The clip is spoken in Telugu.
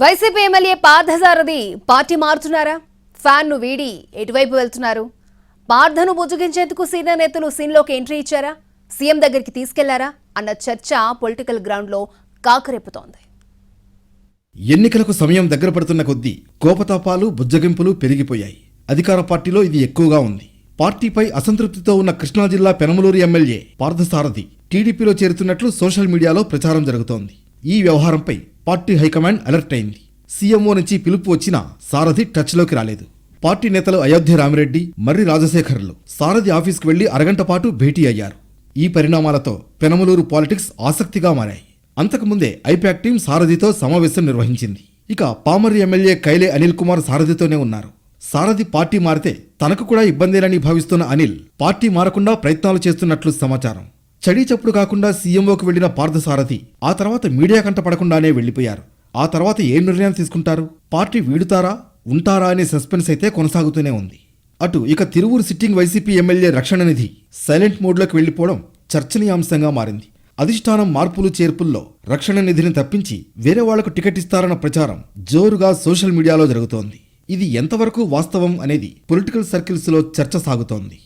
వైసీపీ ఎమ్మెల్యే పార్థసారథి పార్టీ మారుతున్నారా? ఫ్యాన్ను వీడి ఎటువైపు వెళ్తున్నారు? పార్థను బుజ్జగించేందుకు సీనియర్ నేతలు సీన్లోకి ఎంట్రీ ఇచ్చారా? సీఎం దగ్గరికి తీసుకెళ్ళారా? అన్న చర్చ పొలిటికల్ గ్రౌండ్లో కాకరేపుతోంది. ఎన్నికలకు సమయం దగ్గర పడుతున్న కొద్దీ కోపతాపాలు బుజ్జగింపులు పెరిగిపోయాయి. అధికార పార్టీలో ఇది ఎక్కువగా ఉంది. పార్టీపై అసంతృప్తితో ఉన్న కృష్ణా జిల్లా పెనమలూరు ఎమ్మెల్యే పార్థసారథి టీడీపీలో చేరుతున్నట్లు సోషల్ మీడియాలో ప్రచారం జరుగుతోంది. ఈ వ్యవహారంపై పార్టీ హైకమాండ్ అలర్ట్ అయింది. సీఎంఓ నుంచి పిలుపు వచ్చినా సారథి టచ్లోకి రాలేదు. పార్టీ నేతలు అయోధ్య రామిరెడ్డి మర్రి రాజశేఖర్లు సారథి ఆఫీస్కు వెళ్ళి అరగంట పాటు భేటీ అయ్యారు. ఈ పరిణామాలతో పెనమలూరు పాలిటిక్స్ ఆసక్తిగా మారాయి. అంతకుముందే ఐపాక్ టీం సారథితో సమావేశం నిర్వహించింది. ఇక పామర్రి ఎమ్మెల్యే కైలే అనిల్ కుమార్ సారథితోనే ఉన్నారు. సారథి పార్టీ మారితే తనకు కూడా ఇబ్బందేనని భావిస్తున్న అనిల్ పార్టీ మారకుండా ప్రయత్నాలు చేస్తున్నట్లు సమాచారం. చడీ చప్పుడు కాకుండా సీఎంఓకి వెళ్ళిన పార్థసారథి. ఆ తర్వాత మీడియా కంట పడకుండానే వెళ్ళిపోయారు ఆ తర్వాత ఏం నిర్ణయం తీసుకుంటారు? పార్టీ వీడుతారా? ఉంటారా అనే సస్పెన్స్ అయితే కొనసాగుతూనే ఉంది. అటు ఇక తిరువూరు సిట్టింగ్ వైసీపీ ఎమ్మెల్యే రక్షణ నిధి సైలెంట్ మోడ్లోకి వెళ్ళిపోవడం చర్చనీయాంశంగా మారింది. అధిష్టానం మార్పులు చేర్పుల్లో రక్షణ నిధిని తప్పించి వేరే వాళ్ళకు టికెట్ ఇస్తారన్న ప్రచారం జోరుగా సోషల్ మీడియాలో జరుగుతోంది. ఇది ఎంతవరకు వాస్తవం అనేది పొలిటికల్ సర్కిల్స్లో చర్చ సాగుతోంది.